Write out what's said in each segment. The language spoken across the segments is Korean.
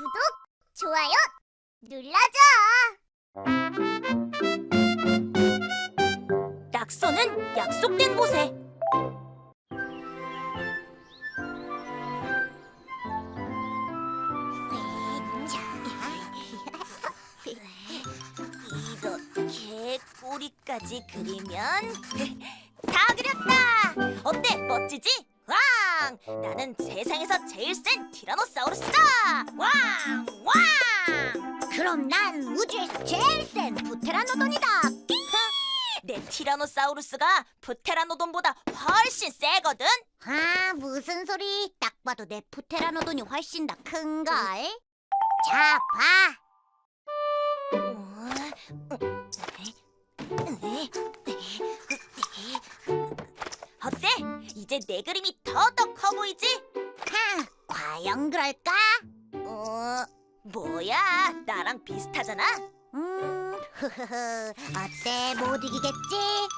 구독, 좋아요 눌러줘. 낙서는 약속된 곳에. 이렇게 꼬리까지 그리면 다 그렸다. 어때? 멋지지? 왕! 나는 세상에서 제일 센 티라노사우루스다. 왕! 왕! 그럼 난 우주에서 제일 센 부테라노돈이다. 내 티라노사우루스가 프테라노돈보다 훨씬 세거든. 아, 무슨 소리? 딱 봐도 내 부테라노돈이 훨씬 더 큰 걸. 자, 봐. 어때? 이제 내 그림이 더더 커 보이지? 하, 과연 그럴까? 어, 뭐야? 나랑 비슷하잖아. 음. 어때? 못 이기겠지?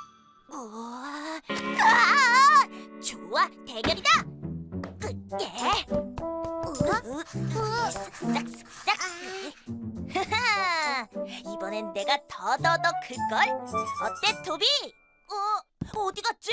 우와, 아, 좋아, 대결이다. 으, 예. 으, 쓱싹쓱싹. 하하, 이번엔 내가 더더더 클걸? 어때, 토비? 어, 어디 갔지?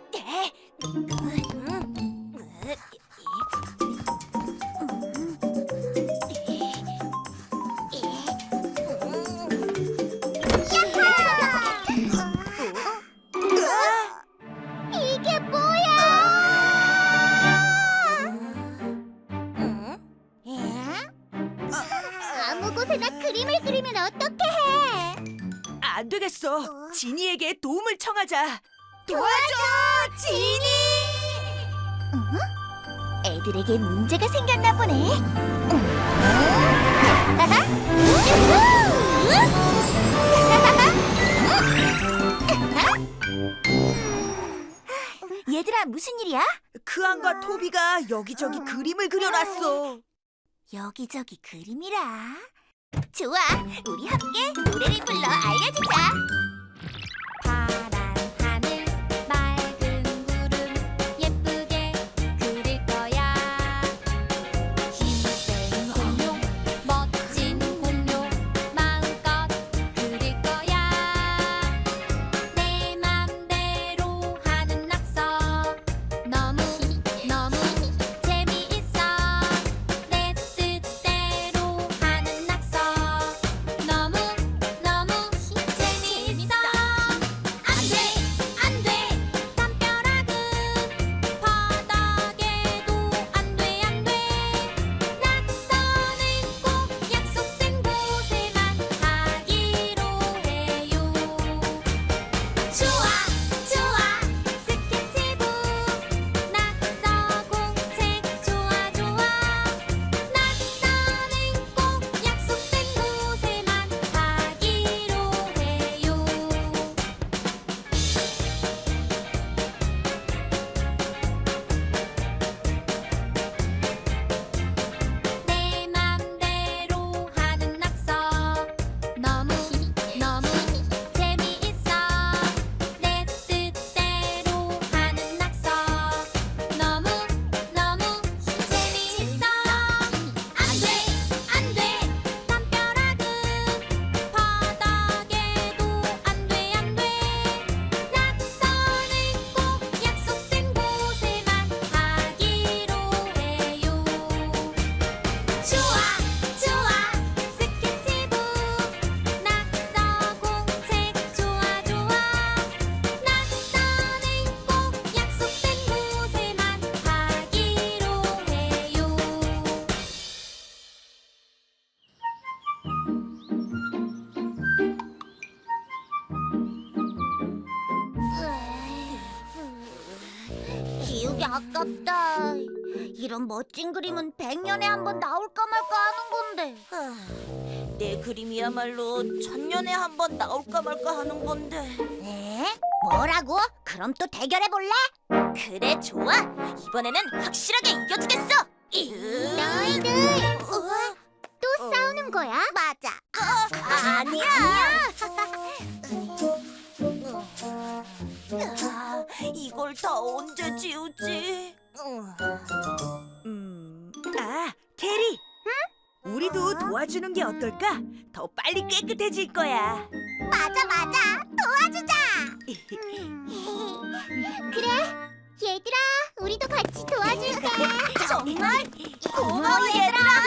어떻게 해? 안 되겠어. 지니에게 도움을 청하자. 도와줘, 지니! 애들에게 문제가 생겼나 보네. 얘들아 무슨 일이야? 크안과 토비가 여기저기 그림을 그려놨어. 여기저기 그림이라. 좋아, 우리 함께 노래를 불러 알려주자. 파란 지우기 아깝다. 이런 멋진 그림은 100년에 한 번 나올까 말까 하는 건데. 하, 내 그림이야말로 천년에 한 번 나올까 말까 하는 건데. 에? 뭐라고? 그럼 또 대결해 볼래? 그래 좋아. 이번에는 확실하게 이겨주겠어. 너희들 지우지? 음, 아, 캐리. 우리도 도와주는 게 어떨까? 더 빨리 깨끗해질 거야. 맞아 맞아. 도와주자. 그래. 얘들아, 우리도 같이 도와줄게. 정말 고마워 얘들아.